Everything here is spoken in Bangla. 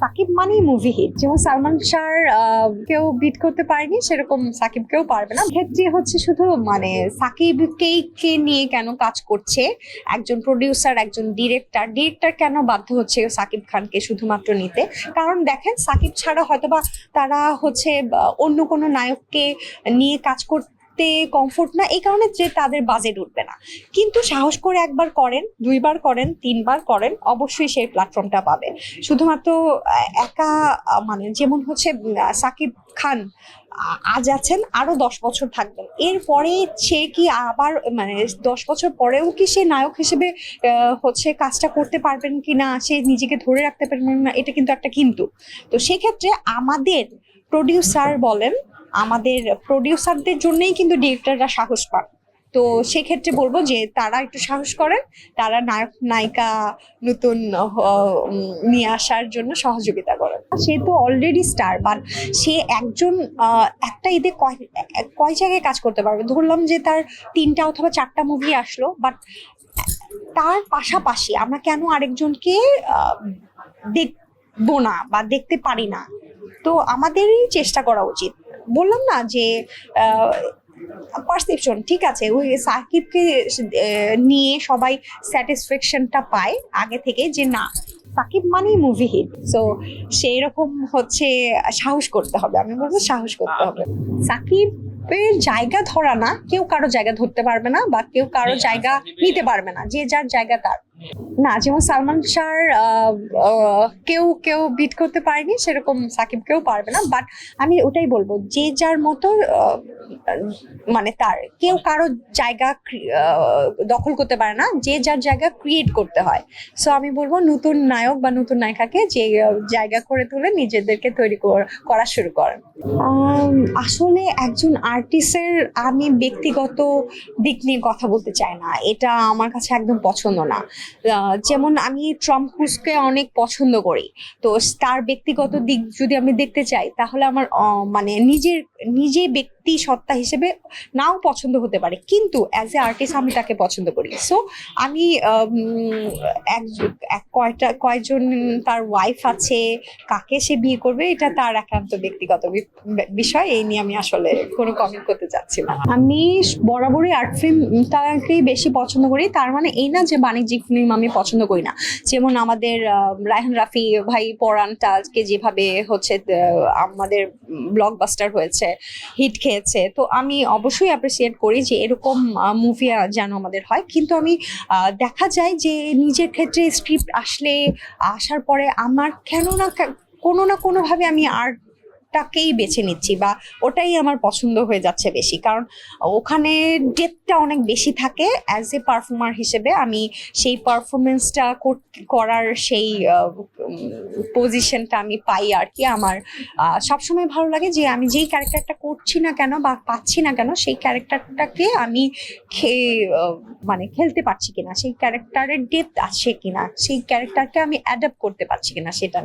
সাকিব মানেই মুভি হিট যেমন সালমান শাহর কেউ বিট করতে পারেনি, সেরকম সাকিব কেউ পারবে না। ক্ষেত্রে হচ্ছে শুধু মানে সাকিবকেই কে নিয়ে কেন কাজ করছে, একজন প্রডিউসার একজন ডিরেক্টর ডিরেক্টর কেন বাধ্য হচ্ছে সাকিব খানকে শুধুমাত্র নিতে? কারণ দেখেন, সাকিব ছাড়া হয়তোবা তারা হচ্ছে অন্য কোনো নায়ককে নিয়ে কাজ করতে কমফোর্ট না, এই কারণে যে তাদের বাজেট উঠবে না। কিন্তু সাহস করে একবার করেন, দুইবার করেন, তিনবার করেন, অবশ্যই সেই প্ল্যাটফর্মটা পাবে। শুধুমাত্র একা মানে যেমন হচ্ছে সাকিব খান আজ আছেন, আরও দশ বছর থাকবেন। এরপরে সে কি আবার মানে দশ বছর পরেও কি সে নায়ক হিসেবে হচ্ছে কাজটা করতে পারবেন কি না সে নিজেকে ধরে রাখতে পারবেন না এটা কিন্তু একটা কিন্তু। তো সেক্ষেত্রে আমাদের প্রডিউসার বলেন আমাদের প্রডিউসারদের জন্যই কিন্তু ডিরেক্টররা সাহস পান। তো সেক্ষেত্রে বলব যে তারা একটু সাহস করেন, তারা নায়ক, নায়িকা নতুন নিয়ে আসার জন্য সহযোগিতা করেন। সে তো অলরেডি স্টার বাট সে একজন একটা ঈদে কয় কয় জায়গায় কাজ করতে পারবে? ধরলাম যে তার তিনটা অথবা চারটা মুভি আসলো বাট তার পাশাপাশি আমরা কেন আরেকজনকে দেখব না বা দেখতে পারি না? তো আমাদেরই চেষ্টা করা উচিত। বললাম না যে পারসেপশন ঠিক আছে ওই সাকিবকে নিয়ে সবাই স্যাটিসফ্যাকশনটা পায় আগে থেকে যে না সাকিব মানেই মুভি হিট সো সেই রকম হচ্ছে সাহস করতে হবে। আমি বলব সাহস করতে হবে। সাকিবের জায়গা ধরা না কেউ কারও জায়গা ধরতে পারবে না বা কেউ কারও জায়গা নিতে পারবে না যে যার জায়গা তার। না, যেমন সালমান শাহর কেউ কেউ বিট করতে পারেনি, সেরকম সাকিব কেউ পারবে না বাট আমি ওটাই বলব, যে যার মতো মানে তার, কেউ কারও জায়গা দখল করতে পারে না, যে যার জায়গা ক্রিয়েট করতে হয়। সো আমি বলব নতুন নায়ক বা নতুন নায়িকাকে যে জায়গা করে তুলে নিজেদেরকে তৈরি কর- শুরু করেন আসলে একজন আর্টিস্টের আমি ব্যক্তিগত দিক নিয়ে কথা বলতে চাই না, এটা আমার কাছে একদম পছন্দ না। যেমন আমি ক্রুজকে অনেক পছন্দ করি। তো তার ব্যক্তিগত দিক যদি আমি দেখতে চাই, তাহলে আমার মানে নিজের, নিজে ব্যক্তি সত্তা হিসেবে নাও পছন্দ হতে পারে। কিন্তু অ্যাজ এ আর্টিস্ট আমি তাকে পছন্দ করি। সো আমি এক কয়টা, কয়জন তার ওয়াইফ আছে, কাকে সে বিয়ে করবে, এটা তার একান্ত ব্যক্তিগত বিষয়। এই নিয়ে আমি আসলে কোনো কমেন্ট করতে চাচ্ছি না। আমি বরাবরই আর্ট ফিল্ম ফিল্মটাকেই বেশি পছন্দ করি। তার মানে এই না যে বাণিজ্যিক ফিল্ম আমি পছন্দ করি না। যেমন আমাদের রায়হান রাফি ভাই পরানটাকে যেভাবে হচ্ছে আমাদের ব্লকবাস্টার হয়েছে হিট খেয়েছে, তো আমি অবশ্যই অ্যাপ্রিসিয়েট করি যে এরকম মুভি যেন আমাদের হয়। কিন্তু আমি দেখা যায় যে নিজের ক্ষেত্রে স্ক্রিপ্ট আসলে আসার পরে আমার কেন না কোনো না কোনোভাবে আমি আর্টটাকেই বেছে নিচ্ছি বা ওটাই আমার পছন্দ হয়ে যাচ্ছে বেশি। কারণ ওখানে ডেপটা অনেক বেশি থাকে অ্যাজ এ পারফর্মার হিসেবে। আমি সেই পারফরমেন্সটা করার সেই পজিশনটা আমি পাই আর কি। আমার সবসময় ভালো লাগে যে আমি যেই ক্যারেক্টারটা করছি না কেন বা পাচ্ছি না কেন, সেই ক্যারেক্টারটাকে আমি খেয়ে মানে খেলতে পারছি কিনা, সেই ক্যারেক্টারের ডেপথ আছে কিনা, সেই ক্যারেক্টারকে আমি অ্যাডাপ্ট করতে পারছি কিনা, সেটা